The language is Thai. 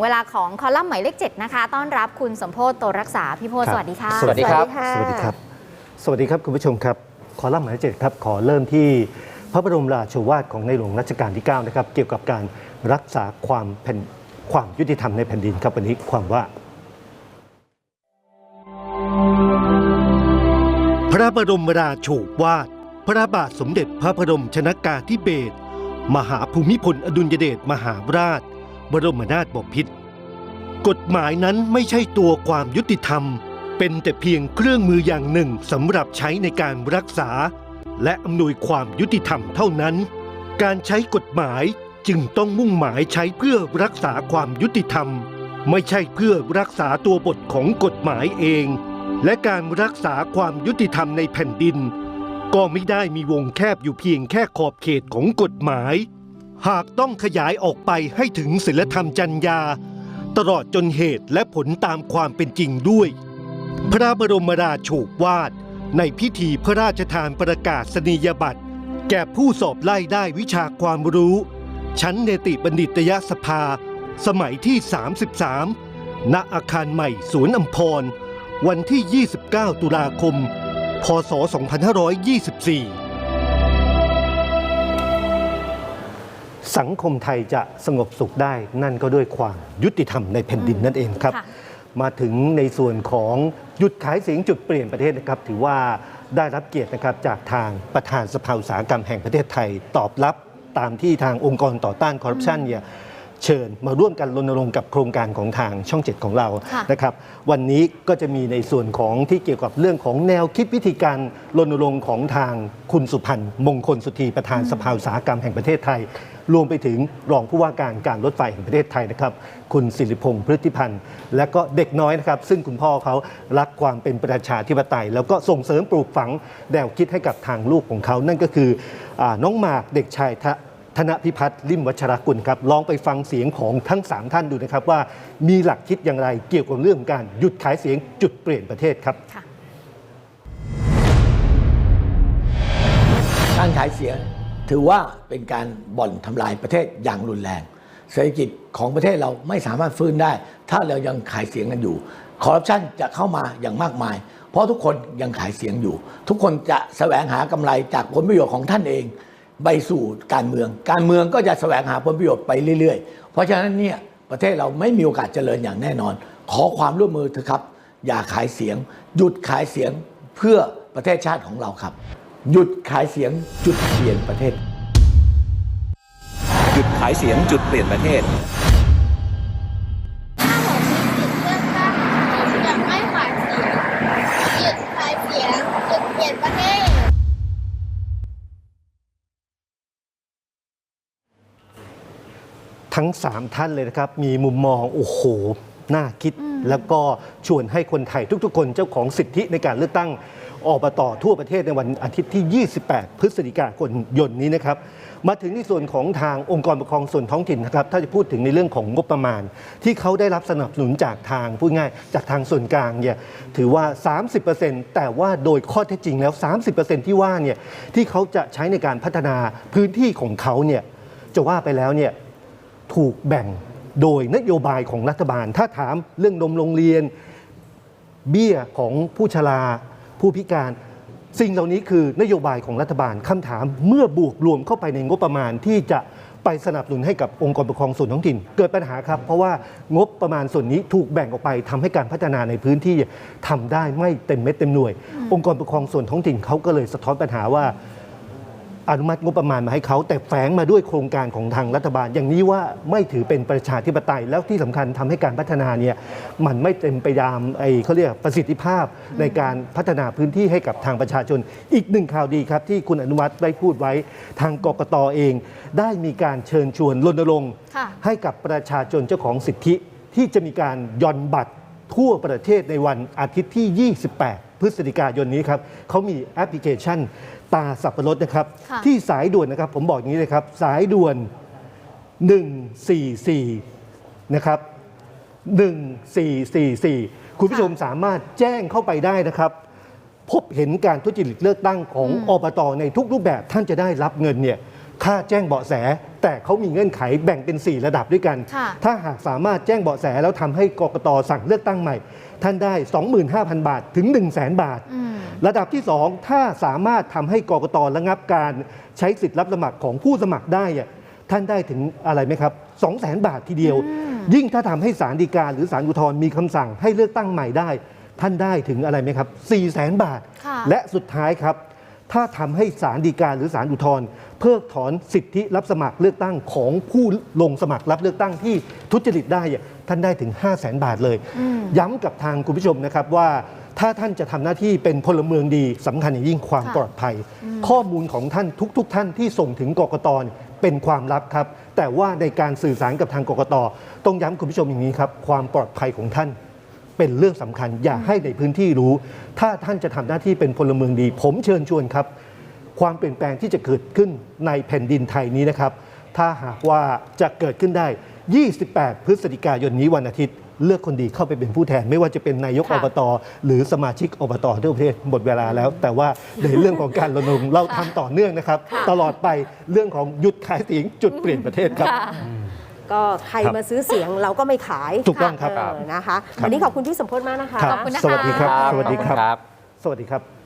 งเวลาของคอลัมน์หมายเลข7นะคะ ต้อนรับคุณสมโพศโตรักษา พี่โพศครับสวัสดีค่ะ สวัสดีครับสสวัวัสสดีดีคครัรับบสวัสดีครับคุณผู้ชมครับ คอลัมน์หมายเลขเจ็ดครับ ขอเริ่มที่พระบรมราโชวาทของในหลวงรัชกาลที่ 9 นะครับ เกี่ยวกับการรักษาความแผ่นความยุติธรรมในแผ่นดินครับวันนี้ความว่า พระบรมราโชวาท พระบาทสมเด็จพระบรมชนากาธิเบศรมหาภูมิพลอดุลยเดชมหาราช บรมนาถบพิตร กฎหมายนั้นไม่ใช่ตัวความยุติธรรม เป็นแต่เพียงเครื่องมืออย่างหนึ่งสำหรับใช้ในการรักษา และอำนวยความยุติธรรมเท่านั้น การใช้กฎหมายจึงต้องมุ่งหมายใช้เพื่อรักษาความยุติธรรม ไม่ใช่เพื่อรักษาตัวบทของกฎหมายเอง และการรักษาความยุติธรรมในแผ่นดิน ก็ไม่ได้มีวงแคบอยู่เพียงแค่ขอบเขตของกฎหมาย หากต้องขยายออกไปให้ถึงศีลธรรมจัญญา ตลอดจนเหตุและผลตามความเป็นจริงด้วย พระบรมราโชวาท ในพิธีพระราชทานประกาศนียบัตร แก่ผู้สอบไล่ได้วิชาความรู้ ชั้นเนติบัณฑิตยสภา สมัยที่ 33 ณอาคารใหม่สวนอัมพร วันที่ 29 ตุลาคม พศ 2524 สังคมไทยจะสงบสุขได้นั่นก็ด้วยความยุติธรรมในแผ่นดินนั่นเองครับค่ะมาถึงในส่วนของหยุดขายเสียงจุดเปลี่ยนประเทศนะครับ ถือว่าได้รับเกียรตินะครับจากทางประธานสภาอุตสาหกรรมแห่งประเทศไทย ตอบรับตามที่ทางองค์กรต่อต้านคอร์รัปชันเนี่ย เชิญมาร่วมกันรณรงค์กับโครงการของทางช่องเจ็ดของเราค่ะนะครับวันนี้ก็จะมีในส่วนของที่เกี่ยวกับเรื่องของแนวคิดวิธีการรณรงค์ของทางคุณสุพันธ์มงคลสุธีประธานสภาอุตสาหกรรมแห่งประเทศไทย รวมไปถึงรองผู้ว่าการการรถไฟแห่งประเทศไทยนะครับ คุณสิริพงษ์พฤติพันธ์ และก็เด็กน้อยนะครับ ซึ่งคุณพ่อเขารักความเป็นประชาธิปไตย แล้วก็ส่งเสริมปลูกฝังแนวคิดให้กับทางลูกของเขานั่นก็คืออาน้องหมากเด็กชายทะ ธนพิพัฒน์ลิมวัชรกุลครับลองไปฟังเสียงของทั้ง 3 ท่านดูนะครับว่ามีหลักคิดอย่างไรเกี่ยวกับเรื่องการหยุดขายเสียงจุดเปลี่ยนประเทศครับค่ะการขายเสียงถือว่าเป็นการบ่อนทำลายประเทศอย่างรุนแรง เศรษฐกิจของประเทศเราไม่สามารถฟื้นได้ ถ้าเรายังขายเสียงกันอยู่คอร์รัปชันจะเข้ามาอย่างมากมาย เพราะทุกคนยังขายเสียงอยู่ ทุกคนจะแสวงหากำไรจากผลประโยชน์ของท่านเอง ไปสู่การเมือง การเมืองก็จะแสวงหาผลประโยชน์ไปเรื่อยๆ เพราะฉะนั้นเนี่ยประเทศเราไม่มีโอกาสเจริญอย่างแน่นอน ขอความร่วมมือเถอะครับ อย่าขายเสียง หยุดขายเสียงเพื่อประเทศชาติของเราครับ หยุดขายเสียงจุดเปลี่ยนประเทศ หยุดขายเสียงจุดเปลี่ยนประเทศ ทั้ง 3 ท่านเลยนะครับ มีมุมมองโอ้โหน่าคิด แล้วก็ชวนให้คนไทยทุกๆ คนเจ้าของสิทธิในการเลือกตั้งอบตทั่วประเทศในวันอาทิตย์ที่ 28 พฤศจิกายนยนนี้นะครับ มาถึงในส่วนของทางองค์กรปกครองส่วนท้องถิ่นนะครับ ถ้าจะพูดถึงในเรื่องของงบประมาณ ที่เขาได้รับสนับสนุนจากทางพูดง่ายจากทางส่วนกลางเนี่ยถือว่า 30%แต่ว่าโดยข้อเท็จจริงแล้ว 30%ที่ว่าเนี่ยที่เขาจะใช้ในการพัฒนาพื้นที่ของเขาเนี่ยจะว่าไปแล้วเนี่ย ถูกแบ่งโดยนโยบายของรัฐบาล ถ้าถามเรื่องนมโรงเรียน เบี้ยของผู้ชราผู้พิการ สิ่งเหล่านี้คือนโยบายของรัฐบาลคำถามเมื่อบวกรวมเข้าไปในงบประมาณที่จะไปสนับสนุนให้กับองค์กรปกครองส่วนท้องถิ่น เกิดปัญหาครับ เพราะว่างบประมาณส่วนนี้ถูกแบ่งออกไปทำให้การพัฒนาในพื้นที่ทำได้ไม่เต็มเม็ดเต็มหน่วย องค์กรปกครองส่วนท้องถิ่นเขาก็เลยสะท้อนปัญหาว่า อนุมัติงบประมาณมาให้เขา แต่แฝงมาด้วยโครงการของทางรัฐบาล อย่างนี้ว่าไม่ถือเป็นประชาธิปไตย แล้วที่สำคัญทำให้การพัฒนาเนี่ยมันไม่เต็มไปตามไอ้เขาเรียกประสิทธิภาพในการพัฒนาพื้นที่ให้กับทางประชาชน อีกหนึ่งข่าวดีครับ ที่คุณอนุมัติได้พูดไว้ทางกกตเอง ได้มีการเชิญชวนรณรงค์ค่ะให้กับประชาชนเจ้าของสิทธิ ที่จะมีการย่อนบัตรทั่วประเทศในวันอาทิตย์ที่ 28 พฤศจิกายนนี้ครับเขามีแอปพลิเคชัน ตาสับปะรดนะครับค่ะที่สายด่วนนะครับ ผมบอกอย่างนี้เลยครับ สายด่วน 144 นะครับ 1444 คุณผู้ชมสามารถแจ้งเข้าไปได้นะครับ พบเห็นการทุจริตเลือกตั้งของอบตในทุกรูปแบบท่านจะได้รับเงินเนี่ยค่าแจ้งเบาะแส แต่เขามีเงื่อนไขแบ่งเป็น 4 ระดับด้วยกันค่ะถ้าหากสามารถแจ้งเบาะแสแล้วทำให้กกตสั่งเลือกตั้งใหม่ ท่านได้ 25,000 บาทถึง 1 0 0 0 0แบาทอืม ระดับที่ 2 ถ้าสามารถทำให้กกตระงับการใช้สิทธิ์รับสมัครของผู้สมัครได้อะท่านได้ถึงอะไรไหมครับ2 0 0 0 0 0บาททีเดียว ยิ่งถ้าทำให้ศาลฎีกาหรือศาลอุทธรณ์มีคำสั่งให้เลือกตั้งใหม่ได้ ท่านได้ถึงอะไรไหมครับ4 0 0 0 0 0บาทค่ะและสุดท้ายครับ ถ้าทำให้ศาลฎีกาหรือศาลอุทธรณ์เพิกถอนสิทธิรับสมัครเลือกตั้งของผู้ลงสมัครรับเลือกตั้งที่ทุจริตได้อะท่านได้ถึง 5 0 0แสนบาทเลย ย้ำกับทางคุณผู้ชมนะครับว่า ถ้าท่านจะทำหน้าที่เป็นพลเมืองดีสำคัญอย่างยิ่งความค่ะปลอดภัย ข้อมูลของท่านทุกๆท่านที่ส่งถึงกกตเนี่ยเป็นความลับครับ แต่ว่าในการสื่อสารกับทางกกตต้องย้ำคุณผู้ชมอย่างนี้ครับ ความปลอดภัยของท่านเป็นเรื่องสำคัญ อย่าให้ในพื้นที่รู้ ถ้าท่านจะทำหน้าที่เป็นพลเมืองดี ผมเชิญชวนครับ ความเปลี่ยนแปลงที่จะเกิดขึ้นในแผ่นดินไทยนี้นะครับ ถ้าหากว่าจะเกิดขึ้นได้ 28 พฤศจิกายนนี้วันอาทิตย์ เลือกคนดีเข้าไปเป็นผู้แทน ไม่ว่าจะเป็นนายกค่ะอบต หรือสมาชิกอบตทั่วประเทศหมดเวลาแล้ว แต่ว่าในเรื่องของการรณรงค์เราทำต่อเนื่องนะครับ ตลอดไปเรื่องของหยุดขายเสียงจุดเปลี่ยนประเทศครับก็ใครมาซื้อเสียงเราก็ไม่ขายถูกต้องครับเออนะคะวันนี้ขอบคุณพี่สมพจน์มากนะคะครับขอบคุณนะคะสวัสดีครับ สวัสดีครับครับสวัสดีครับ